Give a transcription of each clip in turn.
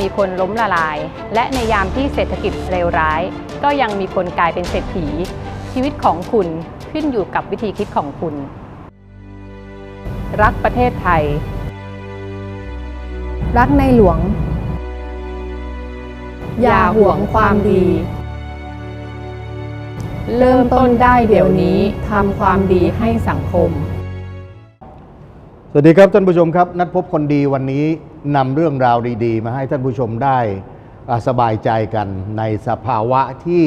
มีคนล้มละลาย และในยามที่เศรษฐกิจเลวร้าย ก็ยังมีคนกลายเป็นเศรษฐี ชีวิตของคุณขึ้นอยู่กับวิธีคิดของคุณ รักประเทศไทย รักในหลวง อย่าห่วงความดี เริ่มต้นได้เดี๋ยวนี้ทำความดีให้สังคม สวัสดีครับท่านผู้ชมครับ นัดพบคนดีวันนี้ นำเรื่องราวดีๆ มาให้ท่านผู้ชมได้สบายใจกันในสภาวะที่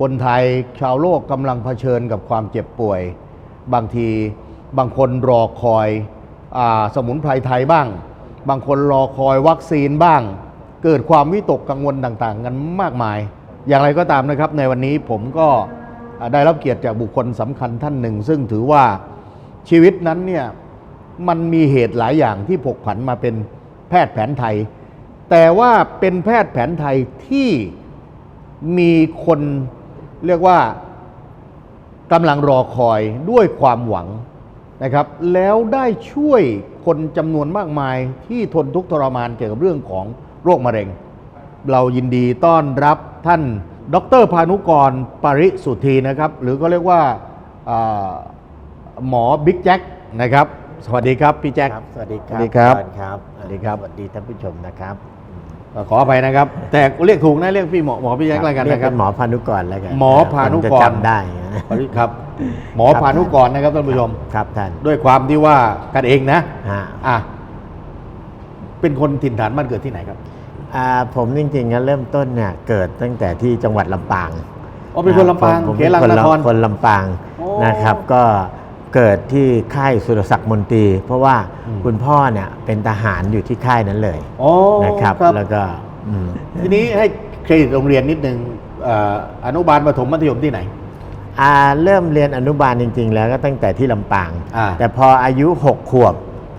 คนไทยชาวโลกกำลังเผชิญกับความเจ็บป่วย บางทีบางคนรอคอยอสมุนไพรไทยบ้าง บางคนรอคอยวัคซีนบ้าง เกิดความวิตกกังวลต่างๆ กันมากมาย อย่างไรก็ตามนะครับ ในวันนี้ผมก็ได้รับเกียรติจากบุคคลสำคัญท่านหนึ่ง ซึ่งถือว่าชีวิตนั้นเนี่ยมันมีเหตุหลายอย่างที่ผกผันมาเป็น แพทย์แผนไทย แต่ว่าเป็นแพทย์แผนไทยที่มีคนเรียกว่ากำลังรอคอยด้วยความหวังนะครับ แล้วได้ช่วยคนจำนวนมากมายที่ทนทุกข์ทรมานเกี่ยวกับเรื่องของโรคมะเร็ง เรายินดีต้อนรับท่านดรพานุกร ปริสุทธีนะครับ หรือก็เรียกว่าอ่าหมอบิ๊กแจ็คนะครับ สวัสดีครับพี่แจ็ค ครับ สวัสดีคสวัรับสดีครับก่อนครับสวัสดีครับ สวัสดีท่านผู้ชมนะครับขออภัยนะครับ แต่เรียกถูกนะเรียกพี่หมอหมอพี่แจ็คอะไรกันเรียกนะครัเป็บนหมอพานุกรแล้วกันหมอพานุกรคจะจำได้นะครับ หมอครับพานุกรนะครับท่านผู้ชม ครับท่านด้วยความที่ว่ากันเองนะฮะอะเป็นคนถิ่นฐานบ้านเกิดที่ไหนครับอ่าผมจริงๆก็เริ่มต้นเนี่ยเกิดตั้งแต่ที่จังหวัดลำปางอ๋อเป็นคนลำปางผมเขเป็นลังคนนครลำคนลำปางโอ้นะครับ ก็ เกิดที่ค่ายสุรศักดิ์มนตรี เพราะว่าอืมคุณพ่อเนี่ยเป็นทหารอยู่ที่ค่ายนั้นเลยอ๋อนะครับครับแล้วก็อืมทีนี้ให้เครดิตโรงเรียนนิดนึงเอ่ออนุบาลประถมมัธยมที่ไหนอ่าเริ่มเรียนอนุบาลจริง ๆ แล้วก็ตั้งแต่ที่ลำปางอ่าแต่พออายุ 6 ขวบ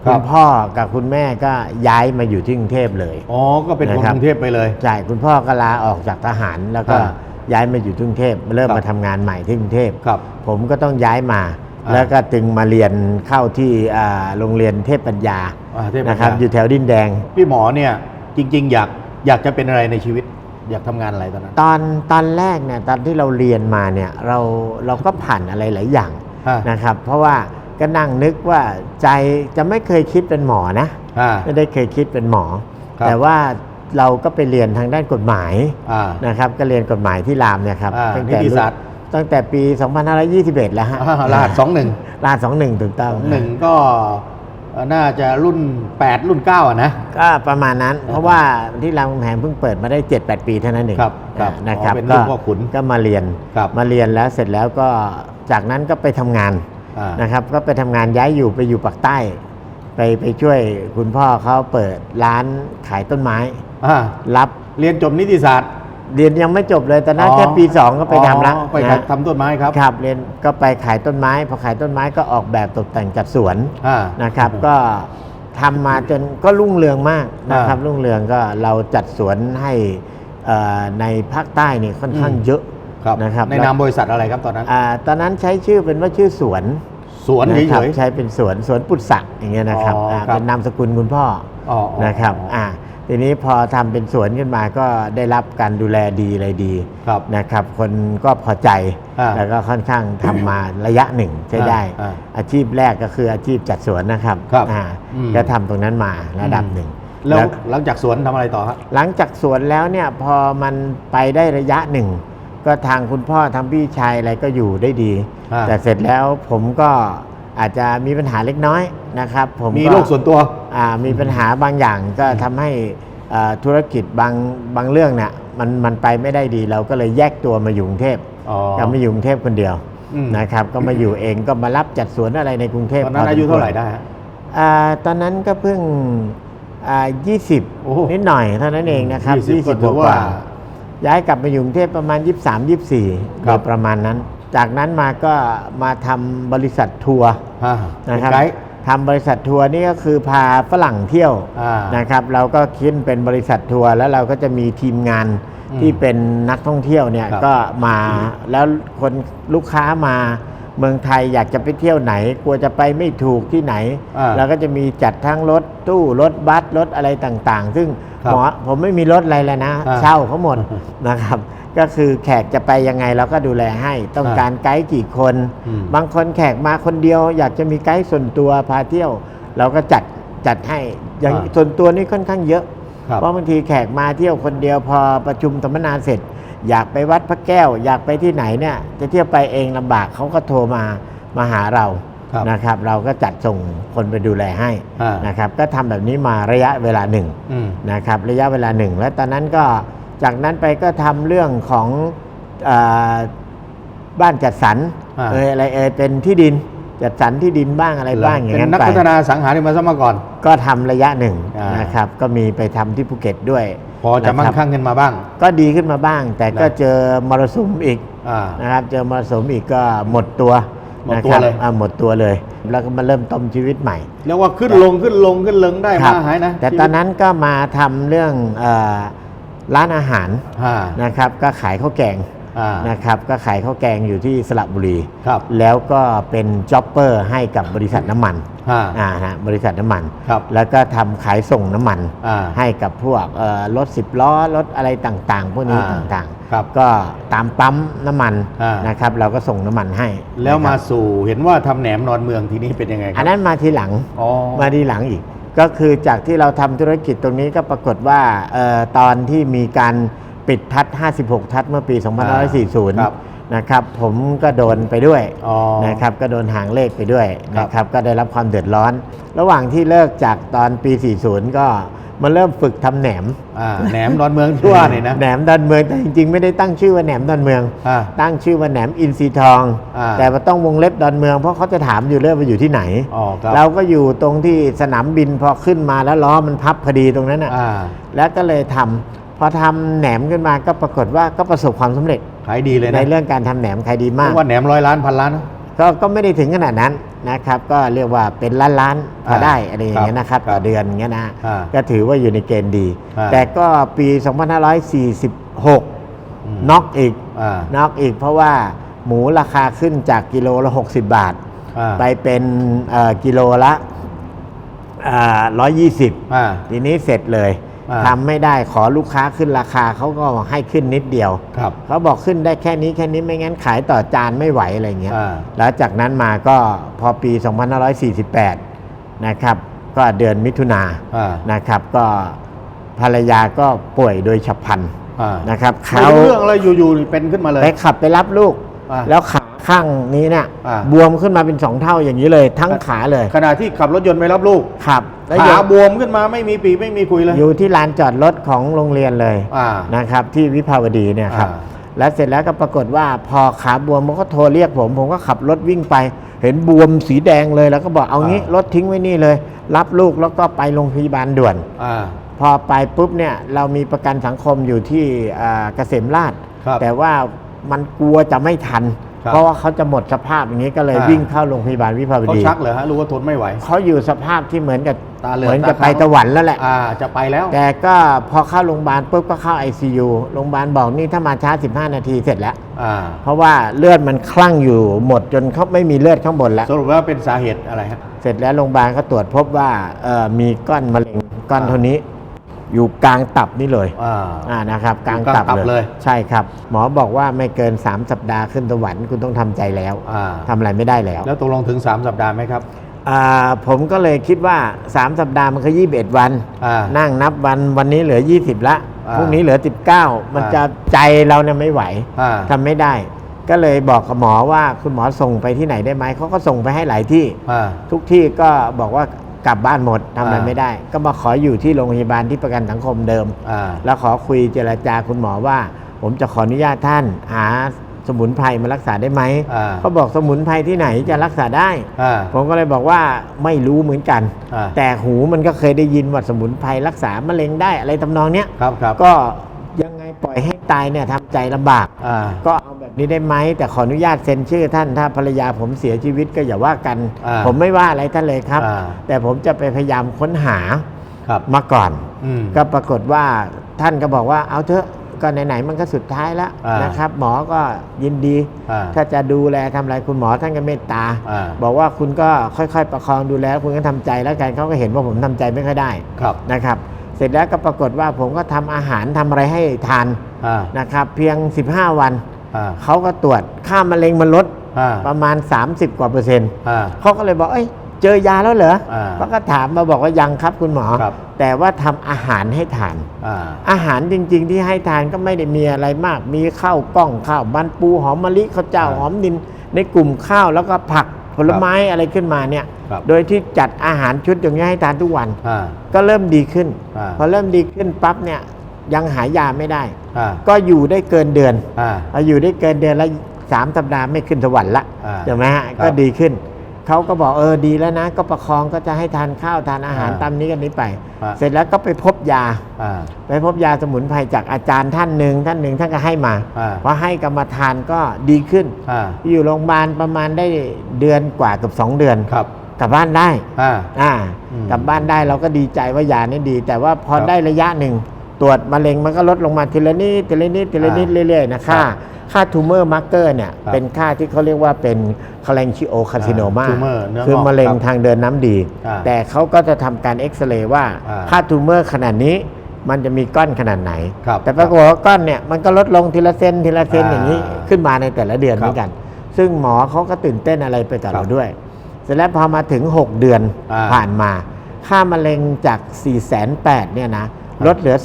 ครัคุบณพ่อกับคุณแม่ก็ย้ายมาอยู่ที่กรุงเทพเลย อ๋อ ก็เป็นคนนะครับกรุงเทพไปเลย ใช่ คุณพ่อก็ลาออกจากทหารแล้วก็อ่าย้ายมาอยู่ที่กรุงเทพเริ่มครับมาทำงานใหม่ที่กรุงเทพครับผมก็ต้องย้ายมาอ่า แล้วก็จึงมาเรียนเข้าที่อ่าโรงเรียนเทพปัญญาอ่าเทพปัญญานะครับอยู่แถวดินแดง พี่หมอเนี่ยจริง ๆ อยากอยากจะเป็นอะไรในชีวิตอยากทำงานอะไรตอนนั้น ตอนตอนแรกเนี่ยตอนที่เราเรียนมาเนี่ยเราเราก็ผ่านอะไรหลายอย่างฮะนะครับ เพราะว่าก็นั่งนึกว่าใจจะไม่เคยคิดเป็นหมอนะอ่าไม่ได้เคยคิดเป็นหมอครับแต่ว่าเราก็ไปเรียนทางด้านกฎหมายอ่านะครับ ก็เรียนกฎหมายที่รามเนี่ยครับอ่าตั้งแต่นิติศาสตร์ ตั้งแต่ปี 2521 แล้วฮะอ่ารหัสสองหนึ่งรหัส21 ถูกต้องหนึ่งก็เอ่อน่าจะรุ่น 8 รุ่น9อะนะ ก็ประมาณนั้น เพราะว่าที่รามคำแหงเพิ่งเปิดมาได้ 7-8 ปีเท่านั้นเองครับครับอ่านะครับอ๋อเป็นรุ่ก็นพ่อขุนก็มาเรียนครับมาเรียนแล้วเสร็จแล้วก็จากนั้นก็ไปทำงานอ่านะครับก็ไปทำงานย้ายอยู่ไปอยู่ปากใต้ ไปไปช่วยคุณพ่อเขาเปิดร้านขายต้นไม้อ่ารับเรียนจบนิติศาสตร์ เรียนยังไม่จบเลยตอนนั้นอ๋อแค่ปี2ก็ไปทำละอ๋อไปนะทำต้นไม้ครับครับเรียนก็ไปขายต้นไม้ พอขายต้นไม้ก็ออกแบบตกแต่งจัดสวนอ่า นะครับก็ทำมาจนก็รุ่งเรืองมากนะครับอ่ารุ่งเรืองก็เราจัดสวนให้เอ่อในภาคใต้นี่ค่อนข้างอืม เยอะครับนะครับในนามบริษัทอะไรครับตอนนั้น อ่าตอนนั้นใช้ชื่อเป็นว่าชื่อสวน สวนนะเฉครับยใช้เป็นสวนสวนปุตสักอย่างเงี้ยนะครับอ๋ออ่าครับ เป็นนามสกุลคุณพ่อๆอ๋ออ๋อ นะครับอ่า ทีนี้พอทำเป็นสวนขึ้นมาก็ได้รับการดูแลดีอะไรดีครับนะครับ คนก็พอใจอ่าแล้วก็ค่อนข้างทำมาระยะหนึ่งใช้ได้อ่าอาชีพแรกก็คืออาชีพจัดสวนนะครับครับอ่าอืมก็ทำตรงนั้นมาระดับหนึ่งแล้วแล้วหลังจากสวนทำอะไรต่อฮะหลังจากสวนแล้วเนี่ยพอมันไปได้ระยะหนึ่งก็ทางคุณพ่อทางพี่ชายอะไรก็อยู่ได้ดีอ่าแต่เสร็จแล้วผมก็ อาจจะมีปัญหาเล็กน้อยนะครับ ผมมีก็โรคส่วนตัวอ่ามีปัญหาบางอย่างก็ทำให้อ่าธุรกิจบางบางเรื่องเนี่ยมันมันไปไม่ได้ดีเราก็เลยแยกตัวมาอยู่กรุงเทพอ๋อก็มาอยู่กรุงเทพคนเดียวอืมนะครับ ก็มาอยู่เองก็มารับจัดสวนอะไรในกรุงเทพตอนนั้นพอายุสมควเท่าไหร่ได้ฮะอ่าตอนนั้นก็เพิ่งอ่ายี่สิบโอ้นิดหน่อยเท่านั้นเองนะครับ20ยี่สิบก็ถืกอว่าว่าๆย้ายกลับมาอยู่กรุงเทพประมาณ 23 24ครัโดบยประมาณนั้น จากนั้นมาก็มาทำบริษัททัวร์ฮะนะครับไกด์ทำบริษัททัวร์นี่ก็คือพาฝรั่งเที่ยวอ่านนะครับ เราก็คิดเป็นบริษัททัวร์แล้วเราก็จะมีทีมงานอืมที่เป็นนักท่องเที่ยวเนี่ยครับก็มาแล้วคนลูกค้ามาเมืองไทยอยากจะไปเที่ยวไหน กลัวจะไปไม่ถูกที่ไหนอ่าเราก็จะมีจัดทั้งรถตู้รถบัสรถอะไรต่างๆ ซึ่งครับหมอผมไม่มีรถอะไรเลยนะ อ่า เช่าเขาหมดนะครับก็คือแขกจะไปยังไงเราก็ดูแลให้ ต้องอ่าการไกด์กี่คน อืม บางคนแขกมาคนเดียว อยากจะมีไกด์ส่วนตัวพาเที่ยว เราก็จัดจัดให้อย่างอ่า ส่วนตัวนี่ค่อนข้างเยอะ ครับเพราะบางทีแขกมาเที่ยวคนเดียวพอประชุมสัมมนาเสร็จ อยากไปวัดพระแก้ว อยากไปที่ไหนเนี่ย จะเที่ยวไปเองลำบากเขาก็โทรมามาหาเราครับนะครับ เราก็จัดส่งคนไปดูแลให้อ่านนะครับ ก็ทำแบบนี้มาระยะเวลาหนึ่ง อืม นะครับระยะเวลาหนึ่ง แล้วตอนนั้นก็ จากนั้นไปก็ทำเรื่องของอาบ้านจัดสรรอ่าเอยอะไรเอยเป็นที่ดินจัดสรรที่ดินบ้างอะไรบ้างอย่างเป็นนั้นนักไปพัฒนาสังหาริมทรัพย์มาก่อน ก็ทำระยะหนึ่งอ่านนะครับ ก็มีไปทำที่ภูเก็ตด้วย พอจะมั่นงครับคั่งขึ้นมาบ้าง ก็ดีขึ้นมาบ้าง แต่ก็นะเจอมรสุมอีกอ่านะครับ เจอมรสุมอีกก็หมดตัวหมดตัวนะครับเลยอ่าหมดตัวเลย แล้วก็มาเริ่มต้นชีวิตใหม่เรียกว่าขึ้นลงขึ้นลงขึ้นลงได้ครัมาบหายนะ แต่ตอนนั้นก็มาทำเรื่องเออ ร้านอาหารอ่านะครับก็ขายข้าวแกงอ่านะครับก็ขายข้าวแกงอยู่ที่สระบุรีครับแล้วก็เป็นจ็อบเปอร์ให้กับบริษัทน้ำมันอ่าอ่าฮะบริษัทน้ำมันครับแล้วก็ทำขายส่งน้ำมันอ่าให้กับพวกเอ่อรถสิบล้อรถอะไรต่างๆ พวกนี้อ่าต่างครับๆก็ตามปั๊มน้ำมันอ่านนะครับเราก็ส่งน้ำมันให้ แล้วมานะครับสู่เห็นว่าทำแหนมนอนเมืองทีนี้เป็นยังไงคอัรันนั้นมาทีหลังอ๋อมาทีหลังอีก ก็คือจากที่เราทำธุรกิจตรงนี้ก็ปรากฏว่าเอ่อตอนที่มีการปิดทัด 56 ทัดเมื่อปีครับ2540นะครับผมก็โดนไปด้วยอ๋อนะครับก็โดนหางเลขไปด้วยครับนะครับก็ได้รับความเดือดร้อน ระหว่างที่เลิกจากตอนปี 40 ก็ มาเริ่มฝึกทำแหนมอ่าแหนมนอนเมืองทั่วนี่นะแหนมดอนเมืองแต่จริงๆ ไม่ได้ตั้งชื่อว่าแหนมดอนเมืองอ่าตั้งชื่อว่าแหนมอินทรีทองอ่าแต่ว่าต้องวงเล็บดอนเมืองเพราะเขาจะถามอยู่เรื่อยว่าอยู่ที่ไหนอ๋อครับเราก็อยู่ตรงที่สนามบินพอขึ้นมาแล้วล้อมันพับพอดีตรงนั้นอะอ่าแล้วก็เลยทำพอทำแหนมขึ้นมาก็ปรากฏว่าก็ประสบความสำเร็จขายดีเลยในนะเรื่องการทำแหนมขายดีเรีมายกกว่าแหนมร้อยล้านพันล้านนะก็ก็ไม่ได้ถึงขนาดนั้น นะครับ ก็เรียกว่าเป็นล้านล้านๆพอได้อะไรอย่างเงี้ยนะครับครับต่อเดือนอย่างเงี้ยนะอ่าก็ถือว่าอยู่ในเกณฑ์ดีอ่าแต่ก็ปี 2546อืมน็อกอีกอ่าน็อกอีกเพราะว่าหมูราคาขึ้นจากกิโลละ 60 บาทอ่าไปเป็นเอ่อกิโลละร้อยยี่สิบอ่าทีนี้เสร็จเลยอ่า ทำไม่ได้ขอลูกค้าขึ้นราคาเขาก็ให้ขึ้นนิดเดียวครับเขาบอกขึ้นได้แค่นี้แค่นี้ไม่งั้นขายต่อจานไม่ไหวอะไรเงี้ยอ่าแล้วจากนั้นมาก็พอปี 2548 นะครับ ก็เดือนมิถุนาอ่านะครับ ก็ภรรยาก็ป่วยโดยฉับพลันอ่านะครับไม่เขารู้เรื่องอะไรอยู่ๆเป็นขึ้นมาเลยไปขับไปรับลูกอ่าแล้วขา ข้างนี้เนี่ยอ่า บวมขึ้นมาเป็นสองเท่าอย่างนี้เลย ทั้งขาเลยขณะที่ขับรถยนต์ไปรับลูกขับแล้วขาอยู่บวมขึ้นมาไม่มีปีไม่มีคุยเลยอยู่ที่ลานจอดรถของโรงเรียนเลยอ่า นะครับ ที่วิภาวดีเนี่ยครับ อ่า แล้วเสร็จแล้วก็ปรากฏว่าพอขาบวมมันก็โทรเรียกผม ผมก็ขับรถวิ่งไป เห็นบวมสีแดงเลยแล้วก็บอกเอางี้รถทิ้งไว้นี่เลย รับลูกแล้วก็ไปโรงพยาบาลด่วน อ่า พอไปปุ๊บเนี่ยเรามีประกันสังคมอยู่ที่อ่าเกษมราช ครับแต่ว่ามันกลัวจะไม่ทันครับ เพราะว่าเขาจะหมดสภาพอย่างนี้ก็เลยอ่าวิ่งเข้าโรงพยาบาลวิภาวเขาดีชักเหรอฮะรู้ว่าทนไม่ไหวเขาอยู่สภาพที่เหมือนกับตาเหลือกมือนกับตาไปค้างตะวันแล้วแหละอ่าจะไปแล้ว แต่ก็พอเข้าโรงพยาบาลปุ๊บก็เข้า ICU โรงพยาบาลบอกนี่ถ้ามาช้า 15 นาทีเสร็จแล้วอ่าเพราะว่าเลือดมันคลั่งอยู่หมดจนเขาไม่มีเลือดข้างบนแล้วสรุปว่าเป็นสาเหตุอะไรฮะเสร็จแล้วโรงพยาบาลก็ตรวจพบว่าเอ่อมีก้อนมะเร็งก้อนอ่าเท่านี้ อยู่กลางตับนี่เลยอ่า อ่านะครับกลางอยู่กลางตัตับบเลเลยยใช่ครับ หมอบอกว่าไม่เกิน 3 สัปดาห์ขึ้นสวรรค์คุณต้องทำใจแล้วอ่าทำอะไรไม่ได้แล้วแล้วตกลงถึง 3 สัปดาห์ไหมครับอ่าผมก็เลยคิดว่า 3 สัปดาห์มันคือ21 วัน อ่า นั่งนับวันวันนี้เหลือ 20 ละอ่าพรุ่งนี้เหลือ 19 มันอ่า จะใจเราเนี่ยไม่ไหวอ่าทำไม่ได้ ก็เลยบอกกับหมอว่าคุณหมอส่งไปที่ไหนได้ไหมเขาก็ส่งไปให้หลายที่ อ่า ทุกที่ก็บอกว่า กลับบ้านหมดทำอะไรอ่า ไม่ได้ ก็มาขออยู่ที่โรงพยาบาลที่ประกันสังคมเดิม อ่า แล้วขอคุยเจรจาคุณหมอว่า ผมจะขออนุญาตท่านหาสมุนไพรมารักษาได้ไหมอ่า เขาบอกสมุนไพรที่ไหนจะรักษาได้ อ่า ผมก็เลยบอกว่าไม่รู้เหมือนกัน อ่า แต่หูมันก็เคยได้ยินว่าสมุนไพรรักษามะเร็งได้อะไรทำนองเนี้ยครับครับก็ยังไงปล่อยให้ตายเนี่ยทำใจลำบาก อ่า ก็เอาแบบ นี้ได้ไหมแต่ขออนุญาตเซ็นชื่อท่านถ้าภรรยาผมเสียชีวิตก็อย่าว่ากัน อ่าผมไม่ว่าอะไรท่านเลยครับ อ่า แต่ผมจะไปพยายามค้นหาครับมาก่อน อืม ก็ปรากฏว่าท่านก็บอกว่าเอาเถอะก็ไหนๆมันก็สุดท้ายแล้วอ่านนะครับ หมอก็ยินดี อ่า ถ้าจะดูแลทำอะไรคุณหมอท่านก็เมตตา อ่าบอกว่าคุณก็ค่อยๆ ประคองดูแลคุณก็ทำใจแล้วกันเขาก็เห็นว่าผมทำใจไม่ค่อยได้ครับนะครับ เสร็จแล้วก็ปรากฏว่าผมก็ทำอาหารทำอะไรให้ทานอ่านะครับ เพียง 15 วันอ่า เขาก็ตรวจค่ามะเร็งมันลดอ่าประมาณ 30 กว่าเปอร์เซ็นต์อ่าเขาก็เลยบอกเอ้ยเจอยาแล้วเหรออ่าเขาก็ถามมาบอกว่ายังครับคุณหมอครับแต่ว่าทำอาหารให้ทานอ่าอาหารจริง ๆ ที่ให้ทานก็ไม่ได้มีอะไรมาก มีข้าวกล้องข้าวมันปูหอมมะลิข้าวเจ้าอ่าหอมดิน ในกลุ่มข้าวแล้วก็ผักผลไม้อะไรขึ้นมาเนี่ยครับโดยที่จัดอาหารชุดอย่างนี้ให้ทานทุกวันอ่าก็เริ่มดีขึ้นอ่าพอเริ่มดีขึ้นปั๊บเนี่ย ยังหายาไม่ได้ อ่าก็อยู่ได้เกินเดือนอ่าพออยู่ได้เกินเดือนแล้วสามสัปดาห์ไม่ขึ้นสวรรค์ละอ่าใช่ไหมฮะครับก็ดีขึ้น เขาก็บอกเออดีแล้วนะ ก็ประคองก็จะให้ทานข้าวทานอาหารอ่าตามนี้กันนี้ไป อ่า เสร็จแล้วก็ไปพบยา อ่า ไปพบยาสมุนไพรจากอาจารย์ท่านหนึ่งท่านหนึ่งท่านก็ให้มาอ่า พอให้กรรมฐานก็ดีขึ้น อ่า อยู่โรงพยาบาลประมาณได้เดือนกว่าเกับสองเดือนครับ กลับบ้านได้อ่า อ่าอืมกลับบ้านได้เราก็ดีใจว่ายานี่ดี แต่ว่าพอครับ ได้ระยะหนึ่ง ตรวจมะเร็งมันก็ลดลงมาทีละนิดทีละนิดทีละนิดอ่าเรื่อยๆนะค่าครับค่าทูเมอร์มาร์เกอร์เนี่ยครับเป็นค่าที่เขาเรียกว่าเป็นคาเลนชิโอคาซิโนมาอ่า tumor เนื้องอกคือมะเร็งครับทางเดินน้ำดีอ่าแต่เขาก็จะทำการเอ็กซเรย์ว่าอ่าค่าทูเมอร์ขนาดนี้มันจะมีก้อนขนาดไหนครับแต่ปรากฏว่าก้อนเนี่ยมันก็ลดลงทีละเซนทีละเซนอ่าอย่างนี้ขึ้นมาในแต่ละเดือนครับเหมือนกัน ซึ่งหมอเขาก็ตื่นเต้นอะไรไปกับครับเราด้วย เสร็จแล้วพอมาถึง 6 เดือนอ่าผ่านมา ค่ามะเร็งจาก 4 8 0 0เนี่ยนะ ลดเหลือ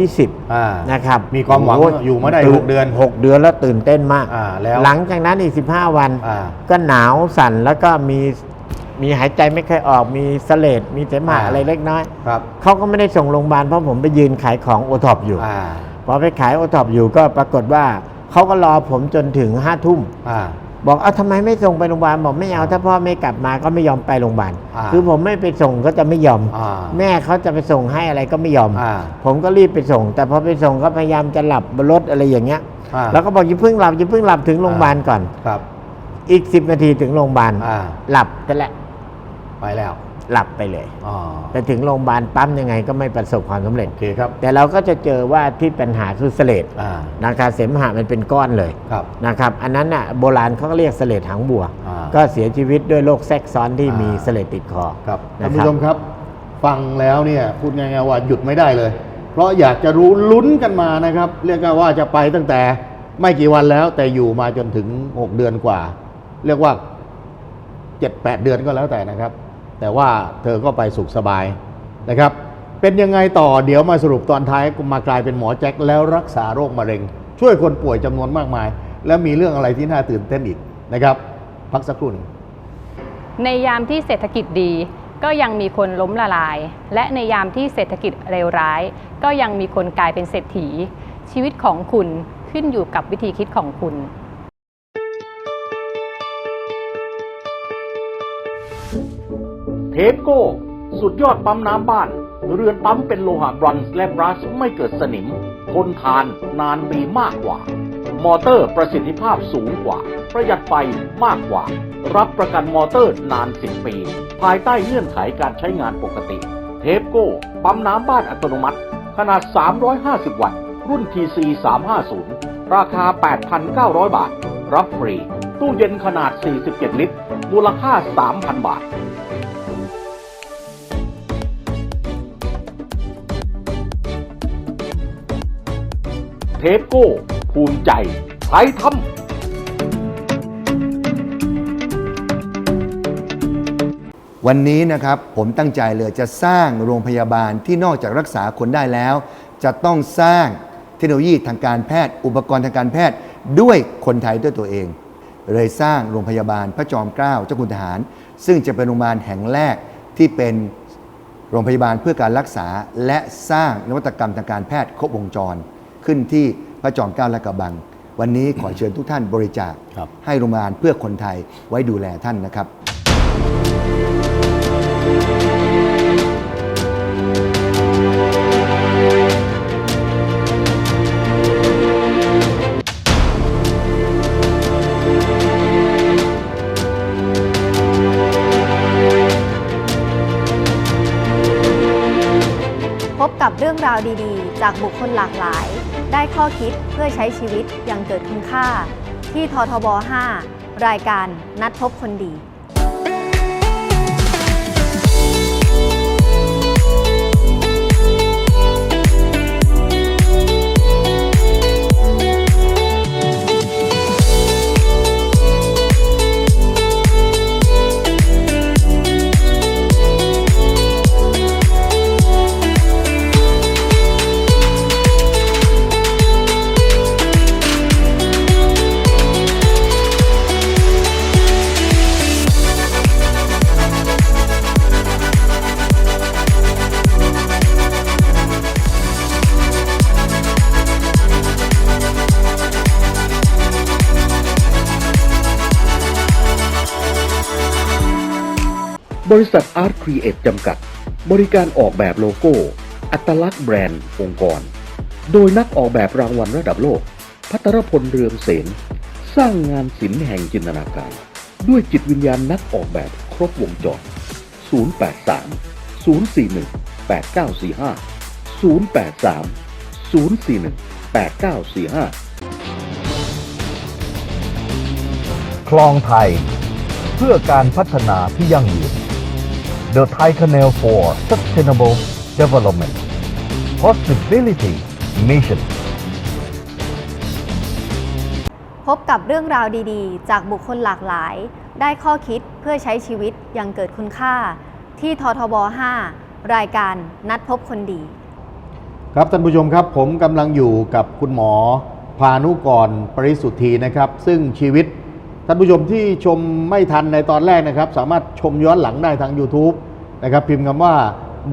220อ่านะครับมีความหวังโโอยู่มาได้ตื่หกเดือน6เดือนแล้วตื่นเต้นมาก อ่าแล้วหลังจากนั้นอีก 15 วัน อ่า ก็หนาวสั่นแล้วก็มีมีหายใจไม่ค่อยออกมีเสลดมีเสมหะอ่า อะไรเล็กน้อยครับเขาก็ไม่ได้ส่งโรงพยาบาลเพราะผมไปยืนขายของโอท็อปอยู่ อ่าพอไปขายโอท็อปอยู่ก็ปรากฏว่าเขาก็รอผมจนถึงห้าทุ่ม อ่า บอกเอาทำไมไม่ส่งไปโรงพยาบาลบอกไม่เอาถ้าพ่อไม่กลับมาก็ไม่ยอมไปโรงพยาบาลอ่าคือผมไม่ไปส่งก็จะไม่ยอม อ่าแม่เขาจะไปส่งให้อะไรก็ไม่ยอม อ่าผมก็รีบไปส่ง แต่พอไปส่งก็พยายามจะหลับบนรถอะไรอย่างเงี้ย อ่า แล้วก็บอกอย่าเพิ่งหลับอย่าเพิ่งหลับถึงโรงพยาบาลก่อน ครับอีก10นาทีถึงโรงพยาบาลอ่าหลับแต่ละ ไปแล้ว หลับไปเลยอ๋อไปถึงโรงพยาบาลปั๊มยังไงก็ไม่ประสบความสำเร็จ โอเคครับ แต่เราก็จะเจอว่าที่ปัญหาคือเสลดอ่า นะครับเสมหะมันเป็นก้อนเลยครับ นะครับ อันนั้นน่ะโบราณเขาก็เรียกเสลดหางบัว อ่า ก็เสียชีวิตด้วยโรคแทรกซ้อนที่อ่ามีมีเสลดติดคอ ครับนะท่านครับผู้ชมครับ ฟังแล้วเนี่ยพูดง่ายๆว่าหยุดไม่ได้เลย เพราะอยากจะรู้ลุ้นกันมานะครับ เรียกว่าจะไปตั้งแต่ไม่กี่วันแล้ว แต่อยู่มาจนถึง 6 เดือนกว่า เรียกว่า 7-8 เดือนก็แล้วแต่นะครับ แต่ว่าเธอก็ไปสุขสบายนะครับ เป็นยังไงต่อเดี๋ยวมาสรุปตอนท้ายมากลายเป็นหมอแจ็คแล้วรักษาโรคมะเร็ง ช่วยคนป่วยจำนวนมากมาย แล้วมีเรื่องอะไรที่น่าตื่นเต้นอีกนะครับ พักสักครู่นึงในยามที่เศรษฐกิจดี ก็ยังมีคนล้มละลาย และในยามที่เศรษฐกิจเลวร้าย ก็ยังมีคนกลายเป็นเศรษฐี ชีวิตของคุณขึ้นอยู่กับวิธีคิดของคุณ เทปโก้ สุดยอดปั๊มน้ำบ้าน เรือนปั๊มเป็นโลหะบรอนซ์และบรัสไม่เกิดสนิม ทนทานนานปีมากกว่า มอเตอร์ประสิทธิภาพสูงกว่า ประหยัดไฟมากกว่า รับประกันมอเตอร์นาน 10 ปี ภายใต้เงื่อนไขการใช้งานปกติ เทปโก้ ปั๊มน้ำบ้านอัตโนมัติ ขนาด 350 วัตต์ รุ่น TC 350ราคา 8,900 บาท รับฟรี ตู้เย็นขนาด 47 ลิตร มูลค่า 3,000 บาท เทปโก้ ภูมิใจใครทำวันนี้นะครับผมตั้งใจเลยจะสร้างโรงพยาบาลที่นอกจากรักษาคนได้แล้ว จะต้องสร้างเทคโนโลยีทางการแพทย์ อุปกรณ์ทางการแพทย์ด้วยคนไทยด้วยตัวเอง เลยสร้างโรงพยาบาลพระจอมเกล้าเจ้าคุณทหาร ซึ่งจะเป็นโรงพยาบาลแห่งแรกที่เป็นโรงพยาบาลเพื่อการรักษาและสร้างนวัตกรรมทางการแพทย์ครบวงจร ขึ้นที่พระจอมเกล้าและกระบัง วันนี้ขอเชิญทุกท่านบริจาคครับให้โรงพยาบาลเพื่อคนไทยไว้ดูแลท่านนะครับ ราวดีๆ จากบุคคลหลากหลาย ได้ข้อคิดเพื่อใช้ชีวิตอย่างเกิดคุณค่า ที่ททบ 5 รายการนัดพบคนดี บริษัท Art Create จำกัด บริการออกแบบโลโก้ อัตลักษณ์แบรนด์ องค์กร โดยนักออกแบบรางวัลระดับโลก พัทรพลเรืองเสนสร้างงานศิลป์แห่งจินตนาการ ด้วยจิตวิญญาณนักออกแบบครบวงจร 083 041 8945 083 041 8945 คลองไทย เพื่อการพัฒนาที่ยั่งยืน The Thai Canal for Sustainable Development Possibility Mission พบกับเรื่องราวดีๆ จากบุคคลหลากหลาย ได้ข้อคิดเพื่อใช้ชีวิตอย่างเกิดคุณค่า ที่ททบ 5 รายการนัดพบคนดี ครับท่านผู้ชมครับผมกำลังอยู่กับคุณหมอพานุกรปริสุทธีนะครับ ซึ่งชีวิต ท่านผู้ชมที่ชมไม่ทันในตอนแรกนะครับ สามารถชมย้อนหลังได้ทาง YouTube นะครับพิมพ์คำว่า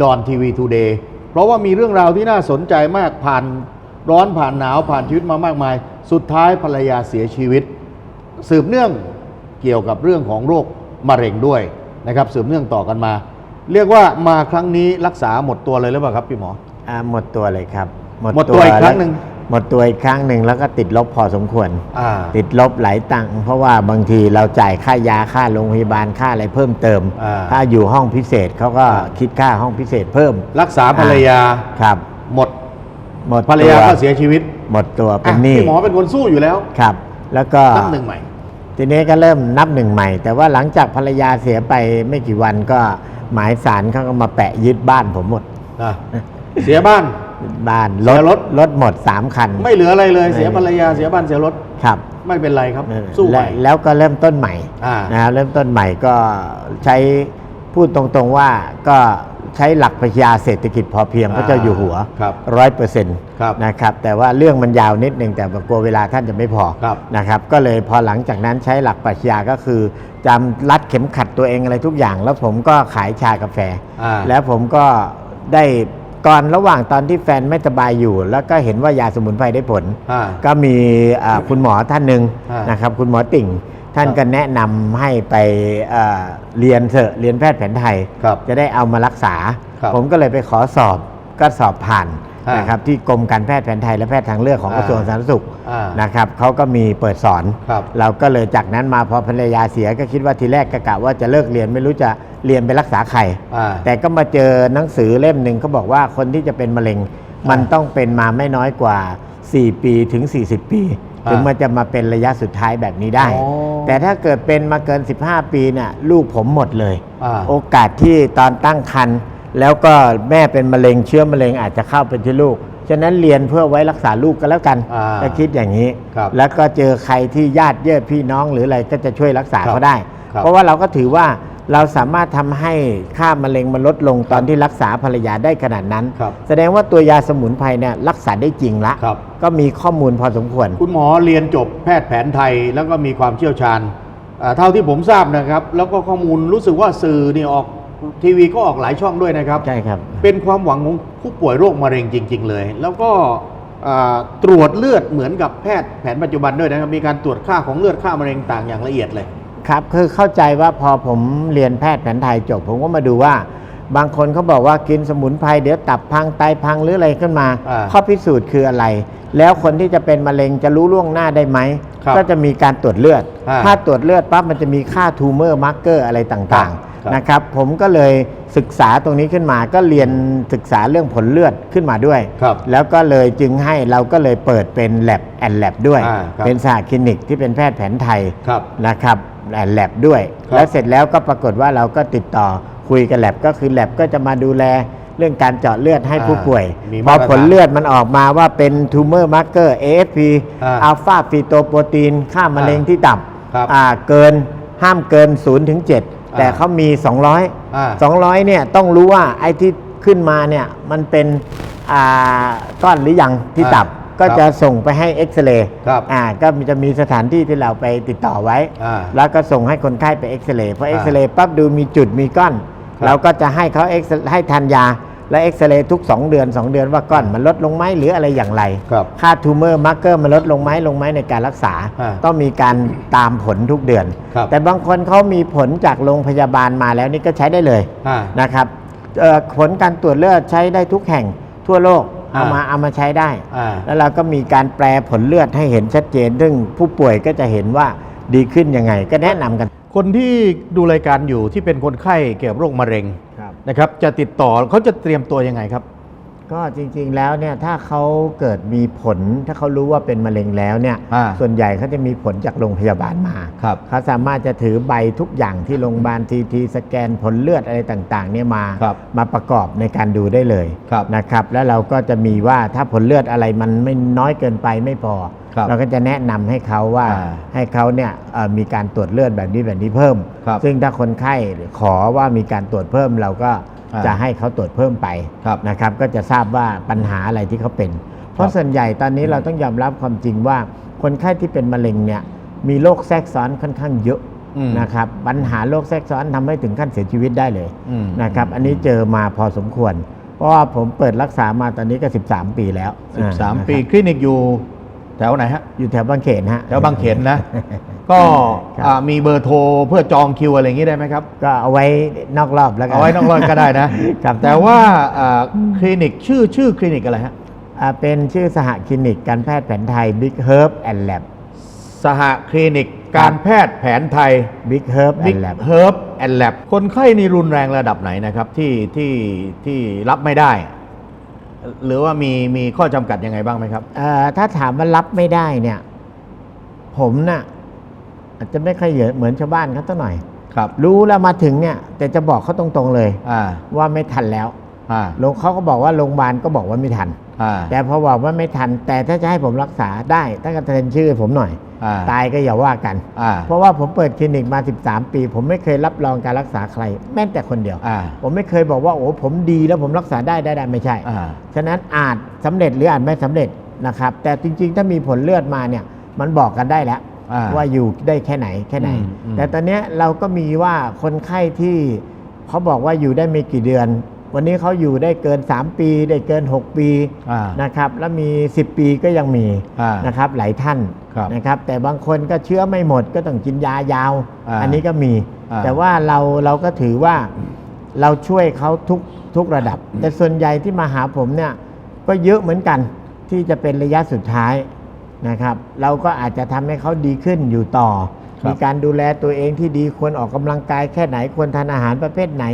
ดอนทีวีทูเดย์เพราะว่ามีเรื่องราวที่น่าสนใจมากผ่านร้อนผ่านหนาวผ่านชีวิตมามากมาย สุดท้ายภรรยาเสียชีวิต สืบเนื่องเกี่ยวกับเรื่องของโรคมะเร็งด้วยนะครับสืบเนื่องต่อกันมา เรียกว่ามาครั้งนี้รักษาหมดตัวเลยหรือเปล่าครับพี่หมออ่าหมดตัวเลยครับหมดตัวอีกครั้งหนึ่ง หมดตัวอีกครั้งหนึ่งแล้วก็ติดลบพอสมควร อ่า ติดลบหลายตังค์เพราะว่าบางทีเราจ่ายค่ายาค่าโรงพยาบาลค่าอะไรเพิ่มเติม อ่า ถ้าอยู่ห้องพิเศษเขาก็อ่าคิดค่าห้องพิเศษเพิ่มรักษาภรรยาครับ หมดหมดภรรยาตัวก็เสียชีวิตหมดตัวเป็นอะหนี้พี่หมอเป็นคนสู้อยู่แล้วครับ แล้วก็ ตั้งหนึ่งใหม่ ทีนี้ก็เริ่มนับหนึ่งใหม่ แต่ว่าหลังจากภรรยาเสียไปไม่กี่วันก็หมายสารเขาก็มาแปะยึดบ้านผมหมด นะ เสียบ้าน บ้านเสียรถรถหมดสามคัน ไม่เหลืออะไรเลยไม่เสียภรรยาเสียบ้านเสียรถครับ ไม่เป็นไรครับเออสู้ใหม่และแล้วก็เริ่มต้นใหม่อ่านะครับเริ่มต้นใหม่ก็ใช้พูดตรงๆว่าก็ใช้หลักปรัชญาเศรษฐกิจพอเพียงพระเจ้าอยู่หัวครับร้อยเปอร์เซ็นต์ครับนะครับแต่ว่าเรื่องมันยาวนิดนึงแต่กลัวเวลาท่านจะไม่พอครับนะครับก็เลยพอหลังจากนั้นใช้หลักปรัชญาก็คือจำรัดเข็มขัดตัวเองอะไรทุกอย่าง แล้วผมก็ขายชากาแฟอ่าแล้วผมก็ได้ ก่อนระหว่างตอนที่แฟนไม่สบายอยู่ แล้วก็เห็นว่ายาสมุนไพรได้ผล อ่า ก็มีอ่าคุณหมอท่านหนึ่งอ่านนะครับ คุณหมอติ่ง ท่านครับก็แนะนำให้ไปเอ่อเรียนเถอะเรียนแพทย์แผนไทย ครับจะได้เอามารักษา ครับผมก็เลยไปขอสอบก็สอบผ่านอ่า นนะครับที่กรมการแพทย์แผนไทยและแพทย์ทางเลือกของอ่ากระทรวงสาธารณสุขอ่านนะครับเขาก็มีเปิดสอนครับเราก็เลยจากนั้นมาพอภรรยาเสียก็คิดว่าทีแรกก็กะว่าจะเลิกเรียนไม่รู้จะเรียนไปรักษาใครอ่าแต่ก็มาเจอหนังสือเล่มหนึ่งเขาบอกว่าคนที่จะเป็นมะเร็ง มันต้องเป็นมาไม่น้อยกว่า 4 ปีถึง 40 ปีอ่าถึงมันจะมาเป็นระยะสุดท้ายแบบนี้ได้อ๋อแต่ถ้าเกิดเป็นมาเกิน 15 ปีน่ะลูกผมหมดเลยอ่าโอกาสที่ตอนตั้งครรภ์ แล้วก็แม่เป็นมะเร็งเชื้อมะเร็งอาจจะเข้าไปที่ลูก ฉะนั้นเรียนเพื่อไว้รักษาลูกก็แล้วกันอ่าก็คิดอย่างนี้ ครับแล้วก็เจอใครที่ญาติเยิดพี่น้องหรืออะไรก็จะช่วยรักษาครับเขาได้ ครับเพราะว่าเราก็ถือว่าเราสามารถทำให้ค่ามะเร็งมันลดลงตอนที่รักษาภรรยาได้ขนาดนั้น ครับแสดงว่าตัวยาสมุนไพรเนี่ยรักษาได้จริงละ ครับ ก็มีข้อมูลพอสมควร คุณหมอเรียนจบแพทย์แผนไทยแล้วก็มีความเชี่ยวชาญอ่าเท่าที่ผมทราบนะครับ แล้วก็ข้อมูลรู้สึกว่าสื่อนี่ออก ทีวีก็ออกหลายช่องด้วยนะครับ ใช่ครับ เป็นความหวังของผู้ป่วยโรคมะเร็งจริง ๆ เลย แล้วก็อ่าตรวจเลือดเหมือนกับแพทย์แผนปัจจุบันด้วยนะครับ มีการตรวจค่าของเลือดค่ามะเร็งต่างอย่างละเอียดเลย ครับ คือเข้าใจว่าพอผมเรียนแพทย์แผนไทยจบ ผมก็มาดูว่า บางคนเขาบอกว่ากินสมุนไพรเดี๋ยวตับพังไตพังหรืออะไรขึ้นมาอ่าข้อพิสูจน์คืออะไร แล้วคนที่จะเป็นมะเร็งจะรู้ล่วงหน้าได้ไหมครับก็จะมีการตรวจเลือดอ่าถ้าตรวจเลือดปั๊บมันจะมีค่าทูเมอร์มาร์เกอร์อะไรต่างครับๆ นะครับ ผมก็เลยศึกษาตรงนี้ขึ้นมา ก็เรียนศึกษาเรื่องผลเลือดขึ้นมาด้วยครับแล้วก็เลยจึงให้เราก็เลยเปิดเป็น lab and lab ด้วยอ่าครับเป็นสหคลินิกที่เป็นแพทย์แผนไทยครับนะครับแลบด้วยครับแล้วเสร็จแล้วก็ปรากฏว่าเราก็ติดต่อคุยกับแลบก็คือแลบก็จะมาดูแลเรื่องการเจาะเลือดให้อ่าผู้ป่วยมีพอมาตรฐานผลเลือดมันออกมาว่าเป็นทูเมอร์มาร์เกอร์ AFP อ่าอัลฟาฟีโตโปรตีน ค่ามะเร็งอ่าที่ตับครับอ่าเกินห้ามเกิน0ถึง7 แต่เขามี 200 อ่า 200เนี่ยต้องรู้ว่าไอ้ที่ขึ้นมาเนี่ยมันเป็นอ่าก้อนหรือยังที่ตับก็ครับจะส่งไปให้เอ็กซเรย์ครับอ่าก็มีจะมีสถานที่ที่เราไปติดต่อไว้ อ่าแล้วก็ส่งให้คนไข้ไปเอ็กซเรย์พอเอ็กซเรอ่าย์ปั๊บดูมีจุดมีก้อน ครับเราก็จะให้เขาเอ็กซให้ทานยา และเอ็กซเรย์ทุก 2 เดือน 2 เดือนว่าก้อนมันลดลงไหมหรืออะไรอย่างไร ครับ ค่าทูเมอร์มาร์เกอร์มันลดลงไหมลงไหมในการรักษา อ่าต้องมีการตามผลทุกเดือน ครับ แต่บางคนเขามีผลจากโรงพยาบาลมาแล้วนี่ก็ใช้ได้เลยอ่า นะครับเอ่อผลการตรวจเลือดใช้ได้ทุกแห่งทั่วโลกเอามาอ่าเอามาใช้ได้ อ่า แล้วเราก็มีการแปลผลเลือดให้เห็นชัดเจน ซึ่งผู้ป่วยก็จะเห็นว่าดีขึ้นยังไง ก็แนะนำกัน คนที่ดูรายการอยู่ที่เป็นคนไข้เกี่ยวกับโรคมะเร็ง ครับ นะครับจะติดต่อเขาจะเตรียมตัวยังไงครับ ก็จริงๆแล้วเนี่ยถ้าเขาเกิดมีผลถ้าเขารู้ว่าเป็นมะเร็งแล้วเนี่ยอ่าส่วนใหญ่เขาจะมีผลจากโรงพยาบาลมาครับเขาสามารถจะถือใบทุกอย่างที่โรงพยาบาลทีทีสแกนผลเลือดอะไรต่างๆเนี่ยมาครับมาประกอบในการดูได้เลยครับ นะครับ แล้วเราก็จะมีว่าถ้าผลเลือดอะไรมันไม่น้อยเกินไปไม่พอครับ เราก็จะแนะนำให้เขาว่าอ่าให้เขาเนี่ยเอ่อมีการตรวจเลือดแบบนี้แบบนี้เพิ่มครับซึ่งถ้าคนไข้ขอว่ามีการตรวจเพิ่มเราก็อ่าจะให้เขาตรวจเพิ่มไปครับนะครับ ก็จะทราบว่าปัญหาอะไรที่เขาเป็น เพราะส่วนใหญ่ตอนนี้เราต้องยอมรับความจริงว่า คนไข้ที่เป็นมะเร็งเนี่ยมีโรคแทรกซ้อนค่อนข้างเยอะอืมนะครับปัญหาโรคแทรกซ้อนทำให้ถึงขั้นเสียชีวิตได้เลยอืมนะครับ อันนี้เจอมาพอสมควร เพราะว่าผมเปิดรักษามาตอนนี้ก็ 13 ปีแล้วอ่า13นะครับปีคลินิกอยู่ แถวไหนฮะ อยู่แถวบางเขนฮะแถวบางเขนนะ ก็ครับอ่ามีเบอร์โทรเพื่อจองคิวอะไรอย่างนี้ได้ไหมครับ ก็เอาไว้นอกรอบแล้วกันเอาไว้นอกรอบก็ได้นะครับแต่ว่าอ่าคลินิกชื่อชื่อคลินิกอะไรฮะอ่าเป็นชื่อสหคลินิกการแพทย์แผนไทย Big Herb and Lab สหคลินิกการแพทย์แผนไทย Big Herb Big and Lab Herb and Lab คนไข้นี่รุนแรงระดับไหนนะครับที่ที่ที่รับไม่ได้ หรือว่ามีมีข้อจำกัดยังไงบ้างไหมครับ เอ่อถ้าถามว่ารับไม่ได้เนี่ย ผมน่ะอาจจะไม่ค่อยเยอะเหมือนชาวบ้านเขาตั้งหน่อย ครับ รู้แล้วมาถึงเนี่ย แต่จะบอกเขาตรงๆเลย อ่าว่าไม่ทันแล้วอ่า โรงเขาก็บอกว่าโรงพยาบาลก็บอกว่าไม่ทันอ่า แต่พอบอกว่าไม่ทัน แต่ถ้าจะให้ผมรักษาได้ตั้งแต่เซ็นชื่อผมหน่อยอ่าตายก็อย่าว่ากันอ่าเพราะว่าผมเปิดคลินิกมา 13 ปี ผมไม่เคยรับรองการรักษาใคร แม้แต่คนเดียวอ่าผมไม่เคยบอกว่าโอ้ผมดีแล้วผมรักษาได้ได้ได้ไม่ใช่อ่าฉะนั้นอาจสำเร็จหรืออาจไม่สำเร็จนะครับ แต่จริง ๆ ถ้ามีผลเลือดมาเนี่ยมันบอกกันได้แล้วอ่าว่าอยู่ได้แค่ไหนแค่ไหนอืมอืมแต่ตอนเนี้ยเราก็มีว่าคนไข้ที่เขาบอกว่าอยู่ได้ไม่กี่เดือน วันนี้เขาอยู่ได้เกิน 3 ปีได้เกิน 6 ปีอ่านะครับแล้วมี 10 ปีก็ยังมีอ่านนะครับหลายท่านครับนะครับแต่บางคนก็เชื้อไม่หมดก็ต้องกินยายาวอ่าอันนี้ก็มีอ่าแต่ว่าเราเราก็ถือว่าเราช่วยเขาทุกทุกระดับ แต่ส่วนใหญ่ที่มาหาผมเนี่ยก็เยอะเหมือนกันที่จะเป็นระยะสุดท้ายนะครับ เราก็อาจจะทำให้เขาดีขึ้นอยู่ต่อครับมีการดูแลตัวเองที่ดีควรออกกำลังกายแค่ไหนควรทานอาหารประเภทไหน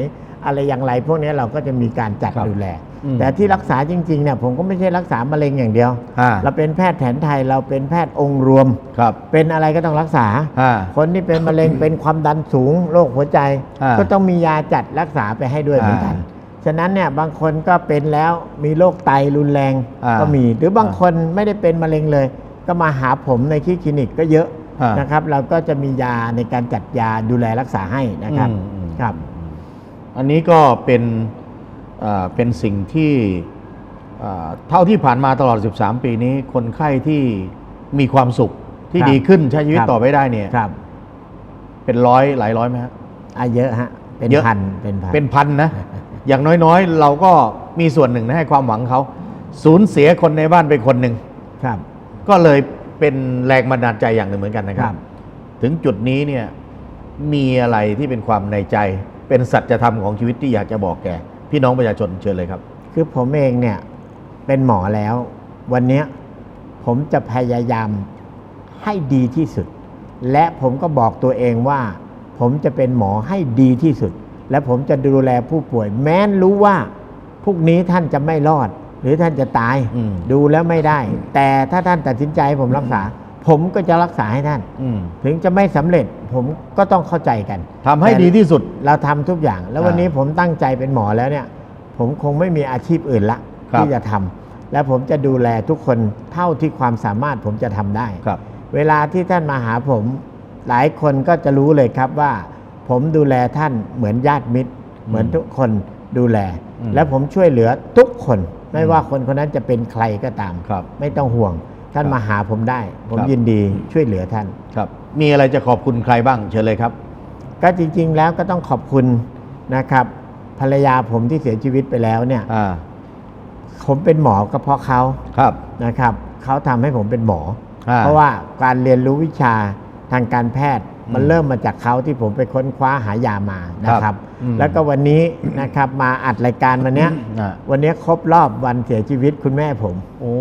อะไรอย่างไร พวกนี้เราก็จะมีการจัดครับดูแล อืมแต่ที่รักษาจริงๆเนี่ยผมก็ไม่ใช่รักษามะเร็งอย่างเดียว อ่า เราเป็นแพทย์แผนไทยเราเป็นแพทย์องค์รวม ครับเป็นอะไรก็ต้องรักษา อ่า คนที่เป็นมะเร็ง เป็นความดันสูงโรคหัวใจ อ่าก็ต้องมียาจัดรักษาไปให้ด้วยเหมือนกันฉะนั้นเนี่ยบางคนก็เป็นแล้วมีโรคไตรุนแรงอ่าก็มี หรือบางคนไม่ได้เป็นมะเร็งเลย ก็มาหาผมในที่คลินิกก็เยอะอ่านนะครับ เราก็จะมียาในการจัดยาดูแลรักษาให้นะครับอืมอืม ครับ อันนี้ก็เป็นอ่าเป็นสิ่งที่อ่าเท่าที่ผ่านมาตลอด 13 ปีนี้ คนไข้ที่มีความสุขที่ครับดีขึ้นใช้ชีวิตครับต่อไปได้เนี่ยครับเป็นร้อยหลายร้อยไหมฮะอะเยอะฮะ เป็นเยอะพันเป็นพันเป็นพันนะ อย่างน้อยๆ เราก็มีส่วนหนึ่งนะให้ความหวังเขาสูญเสียคนในบ้านไปคนหนึ่งครับ ก็เลยเป็นแรงบันดาลใจอย่างหนึ่งเหมือนกันนะครัครับบถึงจุดนี้เนี่ยมีอะไรที่เป็นความในใจ เป็นสัจธรรมของชีวิตที่อยากจะบอกแกพี่น้องประชาชนเชิญเลยครับ คือผมเองเนี่ยเป็นหมอแล้ว วันเนี้ยผมจะพยายามให้ดีที่สุด และผมก็บอกตัวเองว่า ผมจะเป็นหมอให้ดีที่สุด และผมจะดูแลผู้ป่วย แม้นรู้ว่าพรุ่งนี้ท่านจะไม่รอด หรือท่านจะตายอืมดูแล้วไม่ได้ แต่ถ้าท่านตัดสินใจให้ผมรักษา ผมก็จะรักษาให้ท่าน อืมถึงจะไม่สำเร็จผมก็ต้องเข้าใจกันทำให้ดีที่สุด เราทำทุกอย่าง แล้วอ่าวันนี้ผมตั้งใจเป็นหมอแล้วเนี่ย ผมคงไม่มีอาชีพอื่นละครับ ที่จะทำและผมจะดูแลทุกคนเท่าที่ความสามารถผมจะทำได้ ครับ เวลาที่ท่านมาหาผม หลายคนก็จะรู้เลยครับว่า ผมดูแลท่านเหมือนญาติมิตร เหมือนทุกคนดูแล อืม และผมช่วยเหลือทุกคน ไม่ว่าคนคนนั้นจะเป็นใครก็ตาม ครับ ไม่ต้องห่วง ท่านครับมาหาผมได้ ผมครับยินดีช่วยเหลือท่านครับ มีอะไรจะขอบคุณใครบ้างเชิญเลยครับ ก็จริง ๆ แล้วก็ต้องขอบคุณนะครับ ภรรยาผมที่เสียชีวิตไปแล้วเนี่ยอ่าผมเป็นหมอก็เพราะเขาครับนะครับเขาทำให้ผมเป็นหมออ่าเพราะว่าการเรียนรู้วิชาทางการแพทย์มันอืมเริ่มมาจากเขาที่ผมไปค้นคว้าหายามานะคครัรับบอืมแล้วก็วันนี้นะครับมาอัดรายการวันเนี้ยอ่าวันนี้ครบรอบวันเสียชีวิตคุณแม่ผม โอ้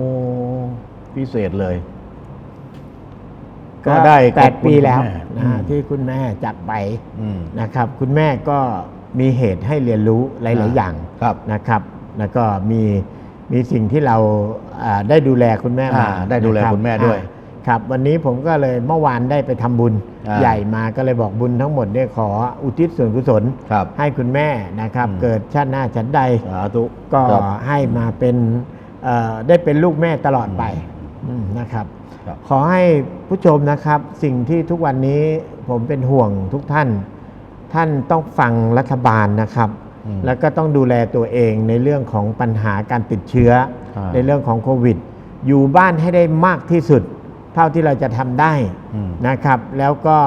พิเศษเลย ก็ได้แปดขอบคุณปีแล้วคุณม่นะฮะอืมที่คุณแม่จากไปอืมนะครับ คุณแม่ก็มีเหตุให้เรียนรู้หลายอ่าๆอย่างครับนะครับ แล้วก็มีมีสิ่งที่เราอ่าได้ดูแลคุณแม่มาอ่าได้ดูแลนะรับคุณแม่ด้วยอ่าครับ วันนี้ผมก็เลยเมื่อวานได้ไปทำบุญอ่าใหญ่มาก็เลยบอกบุญทั้งหมดเนี่ยขออุทิศส่วนกุศลครับให้คุณแม่นะครับอืมเกิดชาติหน้าฉันใดสาธุก็ครับให้มาเป็นเอ่อได้เป็นลูกแม่ตลอดไปอืม นะครับครับขอให้ผู้ชมนะครับสิ่งที่ทุกวันนี้ผมเป็นห่วงทุกท่าน ท่านต้องฟังรัฐบาลนะครับอืมแล้วก็ต้องดูแลตัวเองในเรื่องของปัญหาการติดเชื้ออ่าในเรื่องของโควิด อยู่บ้านให้ได้มากที่สุด เท่าที่เราจะทำได้อืมนะครับ แล้วก็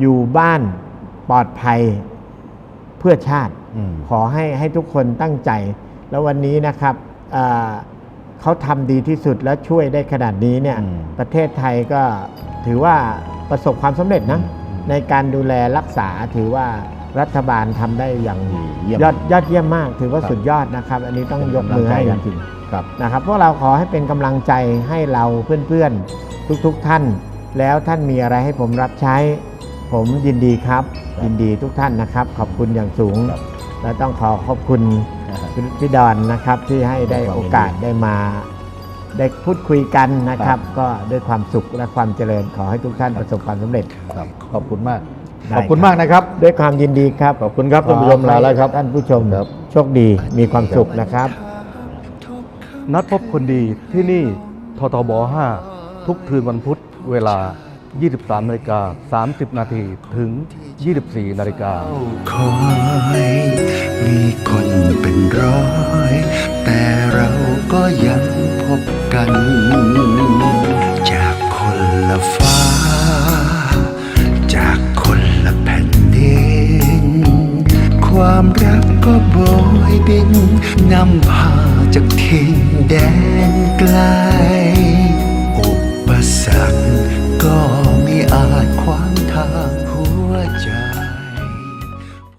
อยู่บ้านปลอดภัยเพื่อชาติอืมขอให้ให้ทุกคนตั้งใจ แล้ววันนี้นะครับ เอ่อเขาทำดีที่สุดแล้วช่วยได้ขนาดนี้เนี่ยอืม ประเทศไทยก็ถือว่าประสบความสำเร็จนะอืมในการดูแลรักษาถือว่ารัฐบาลทำได้อย่างเยี่ยม ยอดยอดเยี่ยมมาก ถือว่าครับ สุดยอดนะครับ อันนี้ต้องเป็นยกมือให้กำลังใจจริงครับๆนะครับพวกเราขอให้เป็นกำลังใจให้เราเพื่อนๆ ทุกๆท่าน แล้วท่านมีอะไรให้ผมรับใช้ ผมยินดีครับยินดีทุกท่านนะครับ ขอบคุณอย่างสูง ครับ และต้องขอขอบคุณคุณ พี่ดอนนะครับที่ให้ได้ด้วยความโอกาสยินดีได้มาได้พูดคุยกันนะครับ ก็ด้วยความสุขและความเจริญขอให้ทุกท่านประสบความสำเร็จครับขอบคุณมากได้ขอบคุณมากนะครับ ด้วยความยินดีครับขอบคุณครับท่านผู้ชมขอให้ลาแล้วครับท่านผู้ชมครับโชคดีมีความสุขนะครับ นัดพบคนดีที่นี่ททบ 5 ทุกคืนวันพุธเวลา 23นาฬิกา30 นาทีถึง 24นาฬิกาคอย มีคนเป็นร้อย แต่เราก็ยังพบกัน จากคนละฟ้า จากคนละแผ่นดิน ความรักก็โบยบินนำพาจากทิ้งแดนไกล อุปสรรคก็มีอาจคว้า